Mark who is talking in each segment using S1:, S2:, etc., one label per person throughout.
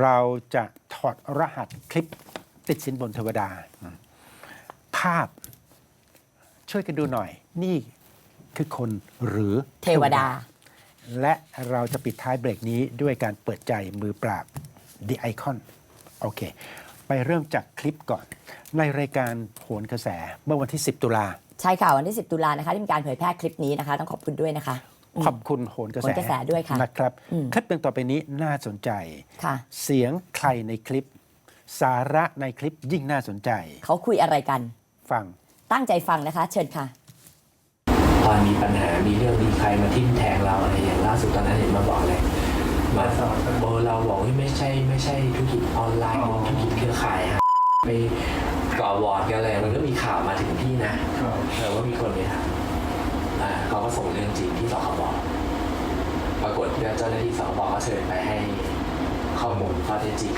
S1: เราจะถอดรหัสคลิปติดสินบนเทวดา ภาพช่วยกันดูหน่อย นี่คือคนหรือ
S2: เทวดา
S1: และเราจะปิดท้ายเบรกนี้ด้วยการเปิดใจมือปราบ The Icon โอเค ไปเริ่มจากคลิปก่อน ในรายการโหนกระแสเมื่อวันที่ 10 ตุลา
S2: ใช่ค่ะวันที่ 10 ตุลานะคะที่มีการเผยแพร่คลิปนี้นะคะ ต้องขอบคุณด้วยนะคะ
S1: ขอบคุณโหนกระแส
S2: โหนกระแสด้วยค่ะ
S1: นะครับ
S2: อืม
S1: คลิปหนึ่งต่อไปนี้น่าสนใจ
S2: ค่ะ
S1: เสียงใครในคลิป สาระในคลิปยิ่งน่าสนใจ
S2: เขาคุยอะไรกัน
S1: ฟัง
S2: ตั้งใจฟังนะคะ เชิญค่ะ
S3: ตอนมีปัญหามีเรื่องมีใครมาทิ่มแทงเราอะไรอย่างล่าสุดตอนนั้นเห็นมาบอกเลยมาเบอร์เราบอกว่าไม่ใช่ไม่ใช่ธุรกิจออนไลน์ธุรกิจเครือข่ายฮะไปก่อวอร์ดกันอะไรมันก็มีข่าวมาถึงพี่นะเออว่ามีคนไปทำอ่า เขาก็ส่งเรื่องจริงที่สคบปรากฏว่าเจ้าหน้าที่สคบก็เชิญไปให้ข้อมูลข้อเท็จจริง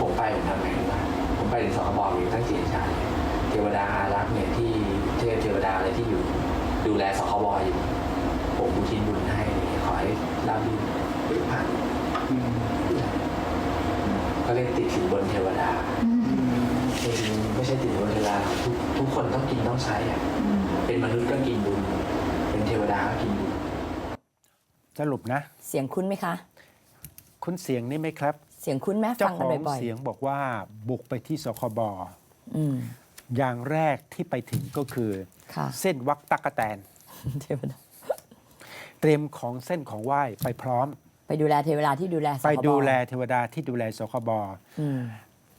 S3: ผมไปผมทำไงรู้ป่ะผมไปถึงสคบอยู่ตั้งเจียนชาญเทวดาอารักษ์เนี่ยที่เทพเทวดาอะไรที่อยู่ ดูแลสคบอยู่ผมบุญทินบุญให้ขอให้ราบรื่นปึ๊บผ่านก็เรียกติดสินบนเทวดาจริงๆไม่ใช่ติดสินบนเทวดาทุกทุกคนต้องกินต้องใช้อะ เป็นมนุษย์ก็กินบุญ เป็นเทวดาก็กินบุญ
S1: สรุปนะ
S2: เสียงคุ้นไหมคะ
S1: คุณเสียงนี่ไหมครับ
S2: เสียงคุ้นไหม
S1: เจ้า
S2: ฟัง
S1: ข
S2: กัน
S1: อง
S2: บ่อย
S1: เสียงบอกว่าบุกไปที่สคบ
S2: ๆอืม
S1: อย่างแรกที่ไปถึงก็คือ
S2: ค่ะ
S1: เส้นวักตักกะแตน
S2: เทวดา
S1: เตรียมของเส้นของไหว้ไปพร้อม
S2: ไปดูแลเทวดาที่ดูแลสคบ
S1: ไปดูแลเทวดาที่ดูแลสคบ
S2: อืม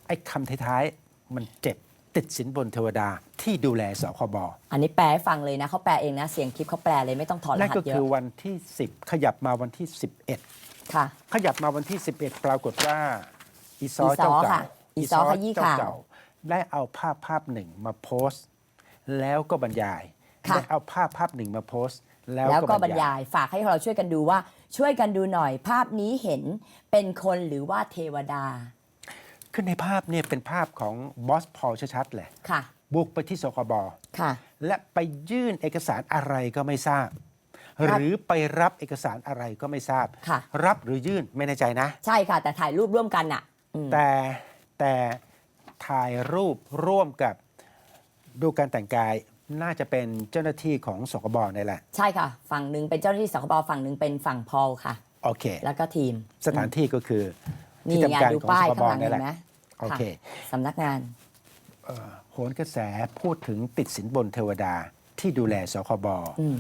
S1: ไอ้คำท้ายๆมันเจ็บ ติดสินบนเทวดาที่ดูแลสคบ
S2: อันนี้แปลให้ฟังเลยนะเขาแปลเองนะ เสียงคลิปเขาแปลเลยไม่ต้องถอดร
S1: นั่น
S2: หั
S1: ก็
S2: สเย
S1: คือ
S2: อะ
S1: วันที่ 10 ขยับมาวันที่ 11
S2: ค่ะ
S1: ขยับมาวันที่ 11 ปรากฏว่าอีซอ
S2: อีซ้อ
S1: เจ้าเก่า
S2: ค่ะอีซ้อขยี้ข่าว
S1: เจ้ได้เอาภาพภาพหนึ่งมาโพสต์ แล้วก็บรรยาย
S2: ค่ะ
S1: ได้เอาภาพภาพหนึ่งมาโพสต์ แล้ว
S2: แล้ว
S1: ก็
S2: ก็
S1: บบร
S2: ร
S1: ร
S2: ร
S1: ยาย
S2: ยายฝากให้เราช่วยกันดูว่าช่วยกันดูหน่อยภาพนี้เห็นเป็นคนหรือว่าเทวดา
S1: คือในภาพเนี่ยเป็นภาพของบอสพอลชัดๆเลย
S2: ค่ะ
S1: บุกไปที่สคบ
S2: ค่ะ
S1: และไปยื่นเอกสารอะไรก็ไม่ทราบ
S2: ครับ
S1: หรือไปรับเอกสารอะไรก็ไม่ทราบ
S2: ค่ะ
S1: รับหรือยื่นไม่แน่ใจนะ
S2: ใช่ค่ะ แต่ถ่ายรูปร่วมกันอะอืม
S1: แต่แต่ถ่ายรูปร่วมกับดูการแต่งกายน่าจะเป็นเจ้าหน้าที่ของสคบนี่แหละ
S2: ใช่ค่ะ ฝั่งหนึ่งเป็นเจ้าหน้าที่สคบฝั่งหนึ่งเป็นฝั่งพอลค่ะ
S1: โอเค
S2: แล้วก็ทีม
S1: สถานที่ก็คือ
S2: นี่
S1: ที่
S2: ไง
S1: ทำการ
S2: ดู
S1: ของ
S2: ป้า
S1: ส
S2: ย
S1: คบ
S2: ข้างหลัง
S1: นี่
S2: เห็
S1: แหละ
S2: นไหม
S1: โอเค
S2: สำนักงาน
S1: โหนกระแสพูดถึงติดสินบนเทวดาที่ดูแลสคบ
S2: อืม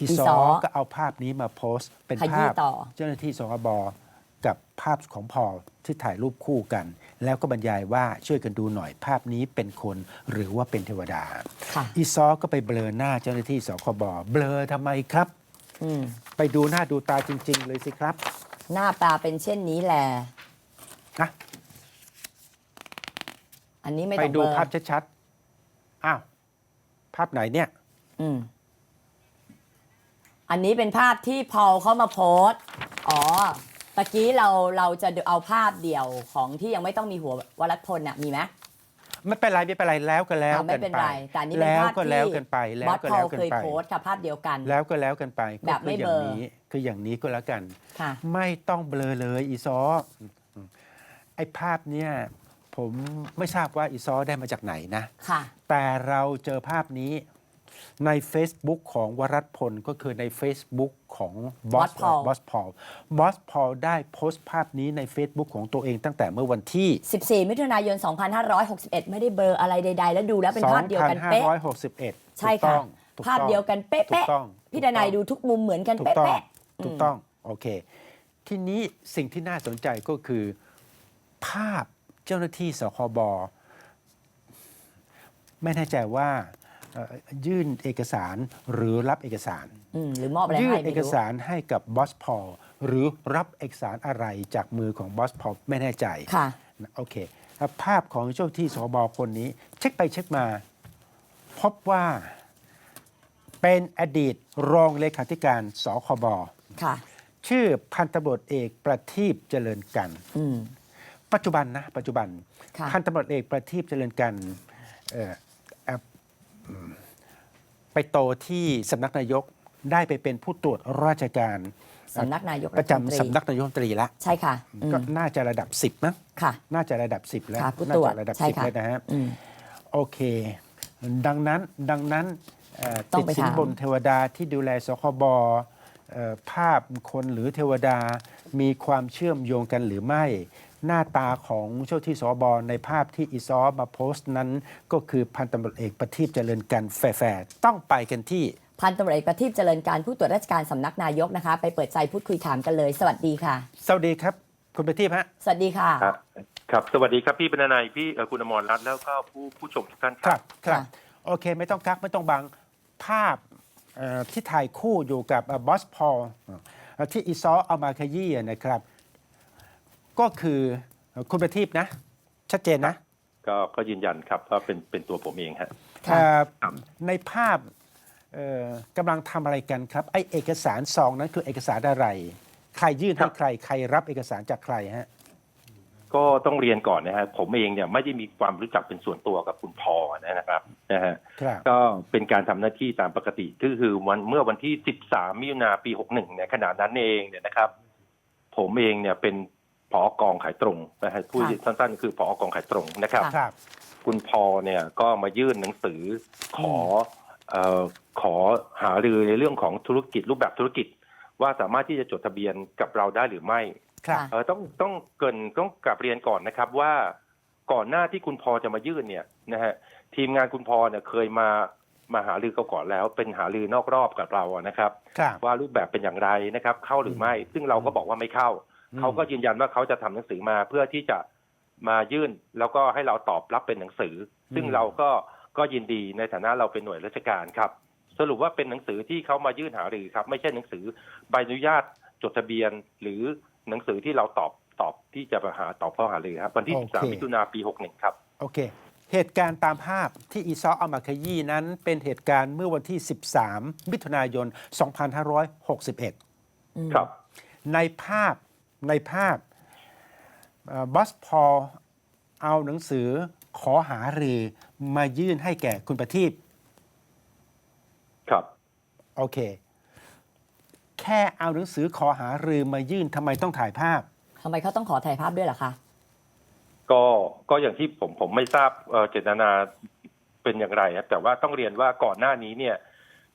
S1: อี
S2: อี
S1: ซ
S2: ซ
S1: อ
S2: อ
S1: ก็เอาภาพนี้มาโพสต์ เป็น
S2: ขยี้
S1: ภาพ
S2: ต่อ
S1: เจ้าหน้าที่สคบกับภาพของพอลที่ถ่ายรูปคู่กัน แล้วก็บรรยายว่าช่วยกันดูหน่อยภาพนี้เป็นคนหรือว่าเป็นเทวดา
S2: ค่ะ
S1: อีซอก็ไปเบลอหน้าเจ้าหน้าที่สคบเบลอทำไมครับ
S2: อืม
S1: ไปดูหน้าดูตาจริง ๆ เลยสิครับ
S2: หน้าตาเป็นเช่นนี้แหละ
S1: นะ
S2: อันนี้ไม่
S1: ไป
S2: ต้อง
S1: ดู
S2: เบลอ
S1: ภาพชัดๆ อ้าว ภาพไหนเนี่ย
S2: อืมอันนี้เป็นภาพที่พอลเขามาโพสต์ อ๋อ ตะกี้เราเราจะเอาภาพเดี่ยวของที่ยังไม่ต้องมีหัววรัตพลน่ะมีไหม
S1: ไม่เป็นไรไม่เป็นไรแล้วก็แล้ว
S2: อ่าไม่
S1: กัน
S2: เป็น
S1: ไป
S2: ไรแต่อันนี้เป็น
S1: แล้ว
S2: ภาพ
S1: ก็
S2: ที่
S1: แล้วกันไปแล้
S2: บอ
S1: ว
S2: ส
S1: ก็
S2: พอ
S1: แล้
S2: ล
S1: วกัน
S2: เคย
S1: ไป
S2: โพสต์ค่ะภาพเดียวกัน
S1: แล้วก็แล้วกันไป
S2: แบบไม่
S1: ก็คือ
S2: เบลอ
S1: อย่างนี้คืออย่างนี้ก็แล้วกัน
S2: ค่ะ
S1: ไม่ต้องเบลอเลยอีซอไอ้ภาพเนี่ย ผมไม่ทราบว่าอีซอได้มาจากไหนนะ
S2: ค่ะ
S1: แต่เราเจอภาพนี้ใน Facebook ของวรัตพลก็คือใน Facebook ของบอส
S2: Boss Paul
S1: บอสพอลบอสพอลได้โพสต์ภาพนี้ใน Facebook ของตัวเองตั้งแต่เมื่อวันที่
S2: 14 มิถุนายน 2561 ไม่ได้เบลออะไรใด ๆ แล้วดูแล้วเป็นภาพเดียวกันเป๊ะ
S1: 2561
S2: ใช่
S1: ถูก
S2: ค่ะ
S1: ต้องถูก
S2: ภาพ
S1: ต้อง
S2: เดียวกันเป๊ะ
S1: ถูกต้อง
S2: ๆพี่ดนายดูทุกมุมเหมือนกัน
S1: ถูกต้อง
S2: เป๊ะๆ
S1: ถูกต้อง โอเค ทีนี้สิ่งที่น่าสนใจก็คือ ภาพ เจ้าหน้าที่สคบไม่แน่ใจว่าเอ่อยื่นเอกสารหรือรับเอกสาร
S2: อืมหรือมอบอะไร
S1: ยื่น
S2: ให้
S1: เอ
S2: ไม่
S1: ก
S2: รู้
S1: สารให้กับบอสพอลหรือรับเอกสารอะไรจากมือของบอสพอลไม่แน่ใจ
S2: ค่ะ
S1: โอเคแล้วภาพของเจ้าที่สบคนนี้ เช็คไปเช็คมา พบว่าเป็นอดีตรองเลขาธิการสคบ
S2: ค่ะ
S1: ชื่อพันตำรวจเอกประทีปเจริญกัน
S2: อืม
S1: ปัจจุบันนะปัจจุบัน
S2: ค่ะ
S1: พันตำรวจเอกประทีปเจริญกันเอ่อเอ่ออืมไปโตที่สำนักนายกได้ไปเป็นผู้ตรวจราชการ
S2: สำนักนายก
S1: ประจำสำนักนายกรัฐมนตรีละ
S2: ใช่ค่ะอืม
S1: ก็น่าจะระดับ 10มั้ง
S2: ค่ะ
S1: น่าจะระดับ 10 แล้ว
S2: ค่ะผู้
S1: น่า
S2: ตรวจ
S1: จะระดับ
S2: ใช่
S1: 10
S2: ค่ะ
S1: เลยนะฮะ
S2: อืม
S1: โอเค ดังนั้น ดังนั้นเอ่อ
S2: ต้อ
S1: ติ
S2: ง
S1: ด
S2: ไป
S1: สิน
S2: ถาม
S1: บนเทวดาที่ดูแลสคบเอ่อภาพคนหรือเทวดามีความเชื่อมโยงกันหรือไม่ หน้าตาของเจ้าที่สบในภาพที่อีซอมาโพสต์นั้น ก็คือพันตำรวจเอกประทีปเจริญกันแฟร์ๆต้องไปกันที่
S2: พันตำรวจเอกประทีปเจริญการผู้ตรวจราชการสำนักนายกนะคะ ไปเปิดใจพูดคุยถามกันเลย สวัสดีค่ะ
S1: สวัสดีครับคุณประทีปฮะ
S2: สวัสดีค่ะ
S4: ครับครับสวัสดีครับพี่บรรณัยพี่เอ่อคุณอมรรัตน์แล้วก็ผู้ผู้ชมทุกท่าน
S1: ค
S4: ค
S1: รั
S4: รั
S1: บบครับ
S2: ค่ะ
S1: โอเคไม่ต้องกักไม่ต้องบังภาพเอ่อที่ถ่ายคู่อยู่กับบอสพอลที่อีซอเอามาขยี้นะครับ ก็คือคุณประทีปนะ ชัดเจนนะ
S4: ก็ก็ยืนยันครับว่าเป็นเป็นตัวผมเองฮะ
S2: ค่ะ
S1: เอ่อ
S4: ครับ
S1: ในภาพเอ่อกำลังทำอะไรกันครับไอเอกสารซองนั้นคือเอกสารอะไร ใครยื่นให้ใคร ใครรับเอกสารจากใครฮะ
S4: ก็ต้องเรียนก่อนนะฮะผมเองเนี่ยไม่ได้มีความรู้จักเป็นส่วนตัวกับคุณพอนะครับนะฮะ
S1: ครับ
S4: ก็เป็นการทำหน้าที่ตามปกติก็คือวันเมื่อวันที่ 13 มิถุนาปี 61เนี่ยขณะนั้นเองเนี่ยนะครับ ผมเองเนี่ยเป็น ผอกองขายตรงนะฮะพูด
S2: ค่ะ
S4: สั้นๆ คือผอกองขายตรงนะครับ
S2: ค่ะ
S1: ครับ
S4: คุณพอเนี่ยก็มายื่นหนังสือขอเอ่อขอหารือในเรื่องของธุรกิจรูปแบบธุรกิจ ว่าสามารถที่จะจดทะเบียนกับเราได้หรือไม่
S1: ครับ
S2: ค่ะ
S4: เออต้องต้องเกรินต้องกลับเรียนก่อนนะครับว่าก่อนหน้าที่คุณพอจะมายื่นเนี่ยนะฮะทีมงานคุณพอเนี่ยเคยมามาหารือเขาก่อนแล้ว เป็นหารือนอกรอบกับเราอะนะครับ
S1: ครับ
S4: ว่ารูปแบบเป็นอย่างไรนะครับ เข้าหรือไม่ ซึ่งเราก็บอกว่าไม่เข้า
S1: อืม
S4: เขาก็ยืนยันว่าเขาจะทำหนังสือมาเพื่อที่จะมายื่น แล้วก็ให้เราตอบรับเป็นหนังสือ ซึ่งเราก็ก็ยินดีในฐานะเราเป็นหน่วยราชการครับ สรุปว่าเป็นหนังสือที่เขามายื่นหารือครับ ไม่ใช่หนังสือใบอนุญาตจดทะเบียน หรือหนังสือที่เราตอบตอบที่จะมาหาตอบข้อหารือครับวันที่ 13มิถุนาปี 61 ครับ
S1: โอเค เหตุการณ์ตามภาพที่อีซอเอามาขยี้นั้น เป็นเหตุการณ์เมื่อวันที่ 13 มิถุนายน 2561
S2: อืม
S4: ครับ
S1: ในภาพ ในภาพบอสพอลเอาหนังสือขอหารือมายื่นให้แก่คุณประทีป
S4: ครับ
S1: โอเค แค่เอาหนังสือขอหารือมายื่นทำไมต้องถ่ายภาพ
S2: ทำไมเขาต้องขอถ่ายภาพด้วยล่ะคะ
S4: ก็ก็อย่างที่ผมผมไม่ทราบเอ่อเจตนาเป็นอย่างไรครับแต่ว่าต้องเรียนว่าก่อนหน้านี้เนี่ย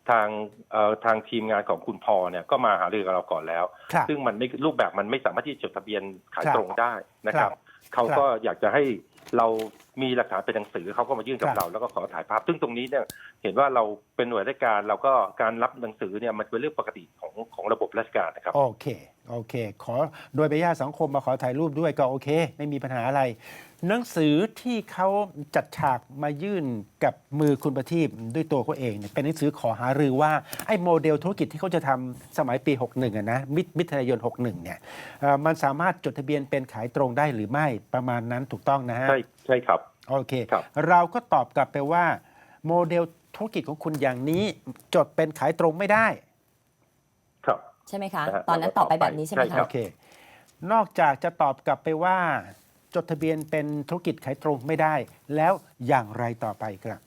S4: ทางเอ่อทางทีมงานของคุณพอเนี่ยก็มาหารือกับเราก่อนแล้ว
S1: ครับ
S4: ซึ่งมันไม่รูปแบบมันไม่สามารถที่จะจดทะเบียนขาย
S1: ครับ
S4: ตรงได้นะครับ
S1: ครับ
S4: เขาก็อยากจะให้เรามีหลักฐานเป็นหนังสือเขาก็มายื่นกับ
S1: ครับ
S4: เราแล้วก็ขอถ่ายภาพ ซึ่งตรงนี้เนี่ยเห็นว่าเราเป็นหน่วยราชการเราก็การรับหนังสือเนี่ยมันเป็นเรื่องปกติของของระบบราชการนะครับ
S1: โอเค โอเค ขอโดยใบญาติสังคมมาขอถ่ายรูปด้วยก็โอเค ไม่มีปัญหาอะไร หนังสือที่เขาจัดฉากมายื่นกับมือคุณประทีปด้วยตัวเขาเองเนี่ยเป็นหนังสือขอหารือว่าไอ้โมเดลธุรกิจที่เขาจะทำสมัยปี 61อะนะมิมิถุนายน 61 เนี่ยเอ่อมันสามารถจดทะเบียนเป็นขายตรงได้หรือไม่ประมาณนั้นถูกต้องนะฮะ
S4: ใช่ใช่ครับ
S1: โอเค
S4: ครับ
S1: เราก็ตอบกลับไปว่า โมเดลธุรกิจของคุณอย่างนี้จดเป็นขายตรงไม่ได้
S4: ครับ
S2: ใช่ไหมคะ
S4: นะฮะ
S2: ตอนนั้นตอบไปแบบนี้ใช่ไหม
S4: ใช่ครั
S2: คะ
S4: บ
S1: โอเค นอกจากจะตอบกลับไปว่า จดทะเบียนเป็นธุรกิจขายตรงไม่ได้ แล้วอย่างไรต่อไปครับ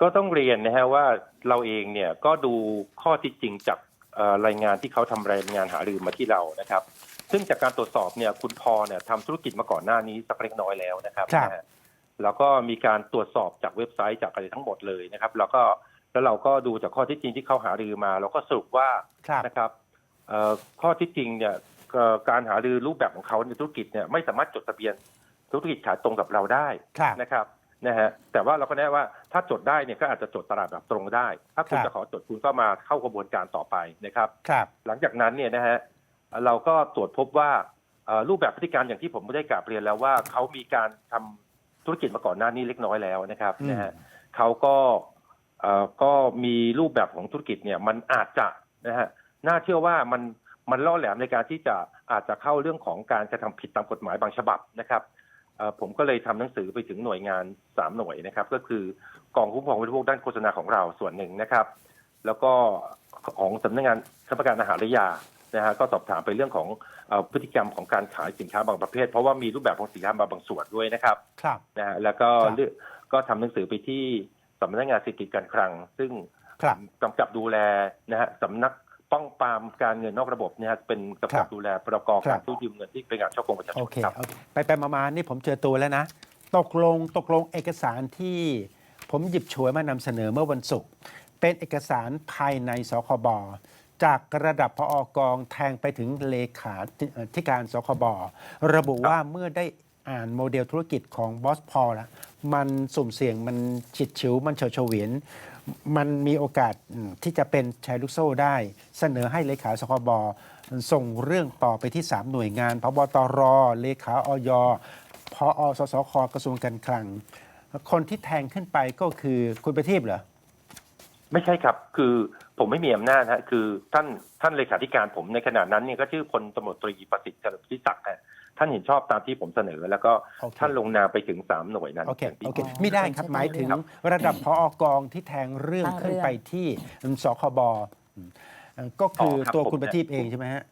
S4: ก็ต้องเรียนนะฮะว่าเราเองเนี่ยก็ดูข้อที่จริงจากเอ่อรายงานที่เขาทำรายงานหารือมาที่เรานะครับ ซึ่งจากการตรวจสอบเนี่ยคุณพอเนี่ยทำธุรกิจมาก่อนหน้านี้สักเล็กน้อยแล้วนะครับ
S1: ครับ
S4: นะฮะแล้วก็มีการตรวจสอบจากเว็บไซต์จากอะไรทั้งหมดเลยนะครับ แล้วก็แล้วเราก็ดูจากข้อที่จริงที่เขาหารือมา เราก็สรุปว่า
S1: ครับ
S4: นะครับเอ่อข้อที่จริงเนี่ยเอ่อ การหารือรูปแบบของเขาในธุรกิจเนี่ยไม่สามารถจดทะเบียนธุรกิจขายตรงกับเราได้
S1: ครับ
S4: นะครับนะฮะแต่ว่าเราก็แนะว่าถ้าจดได้เนี่ยก็อาจจะจดตลาดแบบตรงได้ ถ้าคุณ
S1: ครับ
S4: จะขอจดคุณก็มาเข้ากระบวนการต่อไปนะครับ
S1: ครับ
S4: หลังจากนั้นเนี่ยนะฮะเราก็ตรวจพบว่าเอ่อรูปแบบพฤติการอย่างที่ผมได้กราบเรียนแล้วว่าเขามีการทำธุรกิจมาก่อนหน้านี้เล็กน้อยแล้วนะครับ
S1: อืม
S4: นะฮะเขาก็เอ่อก็มีรูปแบบของธุรกิจเนี่ยมันอาจจะนะฮะน่าเชื่อว่ามัน มันล่อแหลมในการที่จะอาจจะเข้าเรื่องของการกระทำผิดตามกฎหมายบางฉบับนะครับเอ่อผมก็เลยทำหนังสือไปถึงหน่วยงานสามหน่วยนะครับ ก็คือกองคุ้มครองผู้บริโภคด้านโฆษณาของเราส่วนหนึ่งนะครับ แล้วก็ของสำนักงานคณะกรรมการอาหารและยานะฮะก็สอบถามไปเรื่องของเอ่อพฤติกรรมของการขายสินค้าบางประเภท เพราะว่ามีรูปแบบของสินค้าบางบางส่วนด้วยนะครับ
S1: ครับ
S4: นะฮะแล้วก็
S1: ครับ
S4: เลือกก็ทำหนังสือไปที่สำนักงานเศรษฐกิจการคลัง ซึ่ง
S1: ครับ
S4: กำกับดูแลนะฮะสำนัก ปป้องปรามการเงินนอกระบบเนี่ยเป็นกำ
S1: ครั
S4: กับบดูแลพรก
S1: ครั
S4: การ
S1: บ
S4: กู้ยืมเงินที่เป็นการช่อโกงประชาช
S1: โอนเค
S4: ครับ
S1: โอเคไปไปมามานี่ผมเจอตัวแล้วนะ ตกลงตกลงเอกสารที่ผมหยิบฉวยมานำเสนอเมื่อวันศุกร์เป็นเอกสารภายในสคบจากระดับพออกองแทงไปถึงเลขาธิการสคบระบุว่าเมื่อได้ อ่านโมเดลธุรกิจของบอสพอแล้วมันสุ่มเสี่ยงมันฉิดฉิว มันเฉาเฉวียนมันมีโอกาสที่จะเป็นแชร์ลูกโซ่ได้ เสนอให้เลขาสคบส่งเรื่องต่อไปที่ 3 หน่วยงานพบตรเลขาออยพอสสคกระทรวงการคลัง คนที่แทงขึ้นไปก็คือคุณประทีปเหรอ
S4: ไม่ใช่ครับ คือผมไม่มีอำนาจฮะคือท่านท่านเลขาธิการผมในขณะนั้นเนี่ยก็ชื่อพลตำรวจตรีประสิทธิ์เฉลิมพิศักดิ์ฮะ ท่านเห็นชอบตามที่ผมเสนอ แล้วก็
S1: โอเค
S4: ท่านลงนามไปถึงสามหน่วยนั้น
S1: โอเค
S4: ย่างที่
S1: โอเค
S2: อ๋อ
S1: ไม่ได้ครับ
S2: ใช่
S1: หมายถึง
S4: ครับ
S1: ระดับพออกองที่แทงเรื่อง
S2: ตั้งเรื่อง
S1: ขึ้นไปที่สคบอืมเอ่อก็คืออ
S4: อครับ
S1: ตัว
S4: ผม
S1: คุณประทีป
S4: เนี่ย
S1: เองใช่ไหมฮะ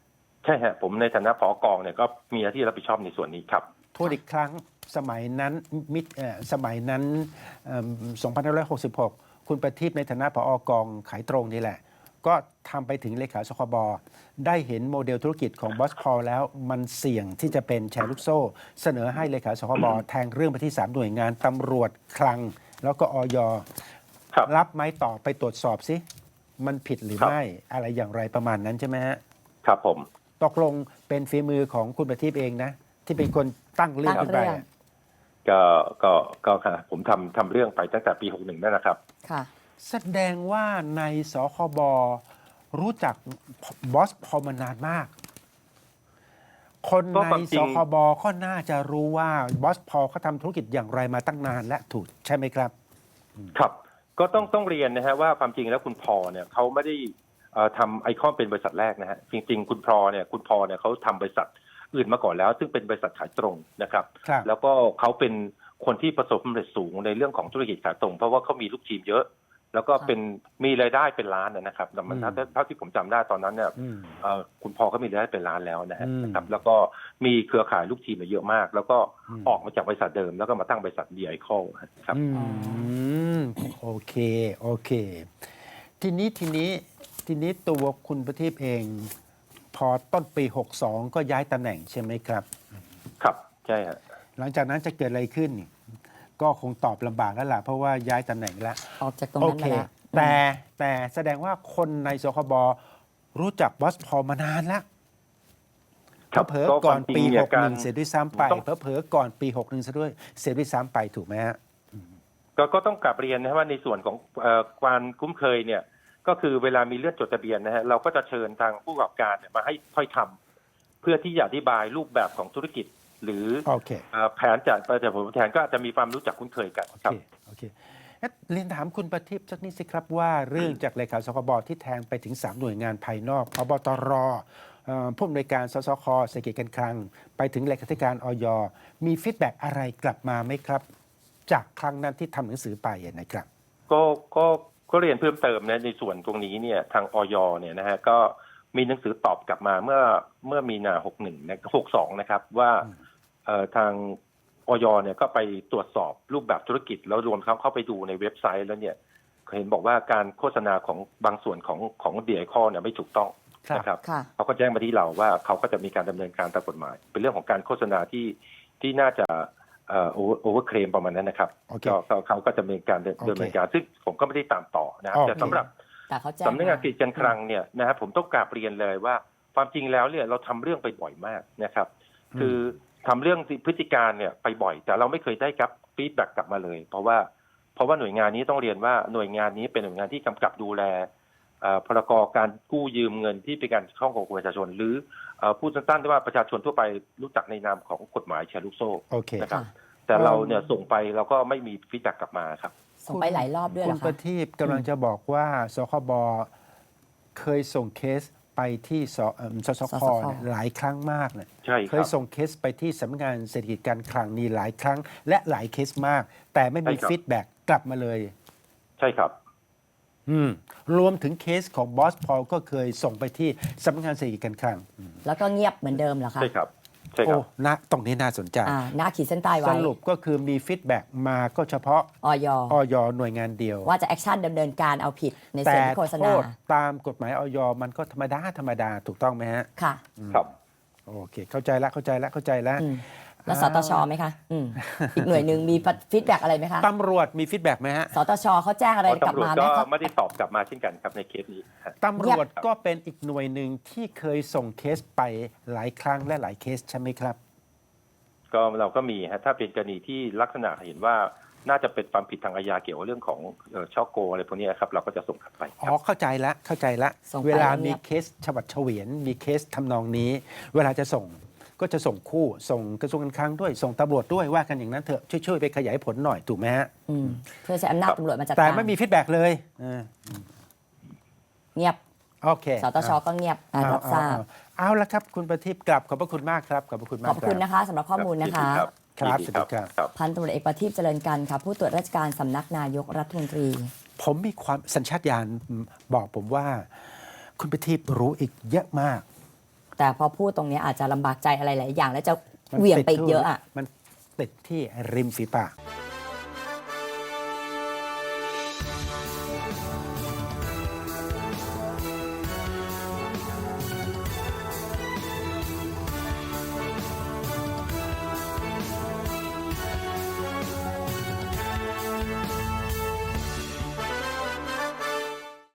S4: ใช่ฮะผมในฐานะผอกองเนี่ยก็มีหน้าที่รับผิดชอบในส่วนนี้ครับ
S1: ทวนอีกครั้งสมัยนั้นมิตรเอ่อสมัยนั้นเอิ่ม2566 คุณประทีปในฐานะผอกองขายตรงนี่แหละ ก็ทำไปถึงเลขาสคบได้เห็นโมเดลธุรกิจของบอสพอลแล้วมันเสี่ยงที่จะเป็นแชร์ลูกโซ่ เสนอให้เลขาสคบแทงเรื่องไปที่ 3 หน่วยงานตำรวจคลัง แล้วก็ออย
S4: ครับ
S1: รับไหมต่อไปตรวจสอบสิมันผิดหรือ
S4: ครับ
S1: ไม่อะไรอย่างไรประมาณนั้นใช่ไหมฮะ
S4: ครับผม
S1: ตกลงเป็นฝีมือของคุณประทีปเองนะ ที่เป็นคนตั้งเรื่อง
S2: ตั้ง
S1: ขึ้นไป
S2: เรื่อง
S1: อะ
S4: ก็ก็ก็ค่ะผมทำทำเรื่องไปตั้งแต่ปี61นั่นนะครับ
S2: ค่ะ
S1: แสดงว่าในสคบรู้จักบอสพอมานานมาก คน
S4: ก็
S1: ใน
S4: ความจริ
S1: ส
S4: ง
S1: คบก็น่าจะรู้ว่าบอสพอเขาทำธุรกิจอย่างไรมาตั้งนานและถูกใช่ไหมครับ
S4: ครับ ก็ต้องต้องเรียนนะฮะว่าความจริงแล้วคุณพอเนี่ยเขาไม่ได้เอ่อทำไอคอนเป็นบริษัทแรกนะฮะจริง ๆ คุณพอเนี่ยคุณพอเนี่ยเขาทำบริษัทอื่นมาก่อนแล้ว ซึ่งเป็นบริษัทขายตรงนะครับ
S1: ครับ
S4: แล้วก็เขาเป็นคนที่ประสบความสำเร็จสูงในเรื่องของธุรกิจขายตรง เพราะว่าเขามีลูกทีมเยอะ แล้วก็เป็นมีรายได้เป็นล้านนะครับแต่มัน
S1: อืม
S4: ถ้าเท่าที่ผมจำได้ตอนนั้นเนี่ย
S1: อืม
S4: เอ่อคุณพอก็มีรายได้เป็นล้านแล้วนะฮะ
S1: อืม
S4: นะครับ แล้วก็มีเครือข่ายลูกทีมเนี่ยเยอะมาก แล้วก็
S1: อืม
S4: ออกมาจากบริษัทเดิม แล้วก็มาตั้งบริษัทดีไอคอลครับ
S1: อืมโอเคโอเค ทีนี้ทีนี้ทีนี้ตัวคุณประทีปเอง พอต้นปี 62 ก็ย้ายตำแหน่งใช่ไหมครับ
S4: ครับใช่ฮะ
S1: หลังจากนั้นจะเกิดอะไรขึ้น ก็คงตอบลำบากแล้วล่ะเพราะว่าย้ายตำแหน่งแล้ว
S2: ออกจากตรง
S1: โอ
S2: นั้น
S1: เค
S2: มาแล้ว
S1: แต่แต่แสดงว่าคนในสคบรู้จักบอสพอลมานานแล้ว
S4: ครับ
S1: เผลอๆก่อนปี
S4: ก็ความจริงเนี่ยการ
S1: 61เสียด้วยซ้ำไป
S4: ต้อง
S1: เผลอๆก่อนปี61ซะด้วยเสียด้วยซ้ำไปถูกไหมฮะ
S4: ก็ก็ต้องกลับเรียนนะว่าในส่วนของเอ่อการคุ้มเคยเนี่ยก็คือเวลามีเลื่อนจดทะเบียนนะฮะเราก็จะเชิญทางผู้ประกอบการเนี่ยมาให้ถ้อยคำเพื่อที่จะอธิบายรูปแบบของธุรกิจ หรือ
S1: โอเค
S4: เอ่อแผนจากประจากผลแทนก็อาจจะมีความรู้จักคุ้นเคยกัน
S1: โอ
S4: ครั
S1: เค
S4: บ
S1: โอเคเอ๊ะเรียนถามคุณประทีปสักนิดสิครับว่าเรื่องจากเลขาสคบที่แทงไปถึง 3 หน่วยงานภายนอกพบตรเอ่อผู้อำนวยการสสคเศรษฐกิจการคลัง ไปถึงเลขาธิการออยมีฟีดแบ็กอะไรกลับมาไหมครับ จากครั้งนั้นที่ทำหนังสือไปอะนะครับ
S4: ก็ก็ก็เรียนเพิ่มเติมนะในส่วนตรงนี้เนี่ยทางออยเนี่ยนะฮะก็มีหนังสือตอบกลับมาเมื่อเมื่อมีนาหกหนึ่งนะหกสองนะครับว่า
S1: อืม
S4: เอ่อ ทางออยเนี่ยก็ไปตรวจสอบรูปแบบธุรกิจ แล้วรวมทั้งเข้าไปดูในเว็บไซต์แล้วเนี่ยเห็นบอกว่าการโฆษณาของบางส่วนของของเดียคอเนี่ยไม่ถูกต้อง
S1: ครับ
S4: นะครับ
S2: ค่ะ
S4: เขาก็แจ้งมาที่เราว่าเขาก็จะมีการดำเนินการตามกฎหมาย เป็นเรื่องของการโฆษณาที่ที่น่าจะเอ่อโอเวอร์เคลมประมาณนั้นนะครับ
S1: โอเค
S4: ก็เขาเขาก็จะมีการดำ
S1: โอเค
S4: เนินการซึ่งผมก็ไม่ได้ตามต่อนะครับ
S1: โอเค
S4: แต่สำหรับ
S2: แต่เขาแจ้ง
S4: สำนักงาน
S2: ม
S4: กิจการคลังเนี่ยนะครับผมต้องกราบเรียนเลยว่าความจริงแล้วเนี่ยเราทำเรื่องไปบ่อยมากนะครับ คือ ทำเรื่องพฤติการเนี่ยไปบ่อย แต่เราไม่เคยได้ครับฟีดแบ็กกลับมาเลย เพราะว่าเพราะว่าหน่วยงานนี้ต้องเรียนว่าหน่วยงานนี้เป็นหน่วยงานที่กำกับดูแลเอ่อพรกการกู้ยืมเงินที่เป็นการช่องของประชาชน หรือเอ่อพูดสั้นๆได้ว่าประชาชนทั่วไปรู้จักในนามของกฎหมายแชร์ลูกโซ่
S1: โอเค
S4: นะครับ
S2: ค่ะ
S4: แต่เราเนี่ยส่งไปเราก็ไม่มีฟีดแบ็กกลับมาครับ
S2: ส่งไปหลายรอบด้วยเห
S1: คุ
S2: ร
S1: ณ
S2: อ
S1: ป
S2: คะ
S1: ระทีปกำลังจะบอกว่าสคบเคยส่งเคส ไปที่สเอิ่มสสคเนี่ยหลายครั้งมากเนี่ย
S4: ใช่ค
S1: เค
S4: รั
S1: ย
S4: บ
S1: ส่งเคสไปที่สำนักงานเศรษฐกิจการคลังนี่หลายครั้ง และหลายเคสมาก แต่ไม่มี
S4: ใช่ครับ
S1: ฟีดแบ็กกลับมาเลย
S4: ใช่ครับ
S1: อืมรวมถึงเคสของบอสพอลก็เคยส่งไปที่สำนักงานเศรษฐกิจการคลัง
S2: แล้วก็เงียบเหมือนเดิมเหรอคะ
S4: ใช่ครับ ใช่ครั
S1: โอ้
S4: บ
S1: นะตรงนี้น่าสนใจ
S2: อ่าหน้าขีดเส้นใต้
S1: ส
S2: ไว้
S1: รุปก็คือมีฟีดแบ็กมาก็เฉพาะ
S2: ออย
S1: ออยหน่วยงานเดียว
S2: ว่าจะแอคชั่นดำเนินการเอาผิดในส่
S1: แต่
S2: วนที่โฆษ
S1: โท
S2: ณา
S1: ษตามกฎหมายออยมันก็ธรรมดา ธรรมดา ถูกต้องไหมฮะ
S2: ค่ะ
S4: ครับ
S1: โอเค เข้าใจละเข้าใจละเข้าใจละ
S2: อืม แล้วสตชไหมคะอืมอีกหน่วยหนึ่งมีฟีดแบ็กอะไรไหมคะ
S1: ตำรวจมีฟีดแบ็กไหมฮะ
S2: สตชเขาแจ้งอะไรกลับ
S4: ตำรวจ
S2: มาไหม
S4: ก็
S2: ครับ
S4: ไม่ได้ตอบกลับมาเช่นกันครับในเคสนี้ฮะ
S1: ตำรวจก็เป็นอีกหน่วยหนึ่งที่เคยส่งเคสไปหลายครั้งและหลายเคสใช่ไหมครับ
S4: ก็เราก็มีฮะถ้าเป็นกรณีที่ลักษณะเห็นว่าน่าจะเป็นความผิดทางอาญาเกี่ยวกับเรื่องของเอ่อช่อโกงอะไรพวกนี้ครับเราก็จะส่งกลับไปค
S1: อ๋
S4: รั
S1: อบเข้าใจละเข้าใจละ
S2: ส่งไป
S1: เวลา
S2: แล้วเงี
S1: มี
S2: ยบ
S1: เคสฉบัดเฉวียนมีเคสทำนองนี้ เวลาจะส่ง ก็จะส่งคู่ส่งกระทรวงการคลังด้วย ส่งตำรวจด้วยว่ากันอย่างนั้นเถอะช่วยๆไปขยายผลหน่อยถูกไหมฮะ
S2: อืมเพื่อใช้อำนาจตำรวจมาจัด
S1: แต่
S2: การ
S1: ไม่มีฟีดแบ็กเลยเออ
S2: เงียบ
S1: โอเค
S2: สตชก็เงียบอ่า
S1: เอา
S2: รับทราบ
S1: เอาเอาเอาละครับ คุณประทีปกลับขอบพระคุณมากครับขอบพระคุณมา
S2: ข
S1: ก
S2: อบคุณนะคะสำหรับข้อมูลนะคะ
S4: ครับ
S1: ครับ
S4: ยิน
S1: สวัสดีครับ
S4: ครับ
S2: พันตำรวจเอกประทีปเจริญกันค่ะผู้ตรวจราชการสำนักนายกรัฐมนตรี
S1: ผมมีความสัญชาตญาณบอกผมว่า คุณประทีปรู้อีกเยอะมาก
S2: แต่พอพูดตรงนี้อาจจะลำบากใจอะไรหลายอย่าง แล้วจะเหวี่ยงไปอีกเยอะอะ
S1: มันติดที่ริมฝีปาก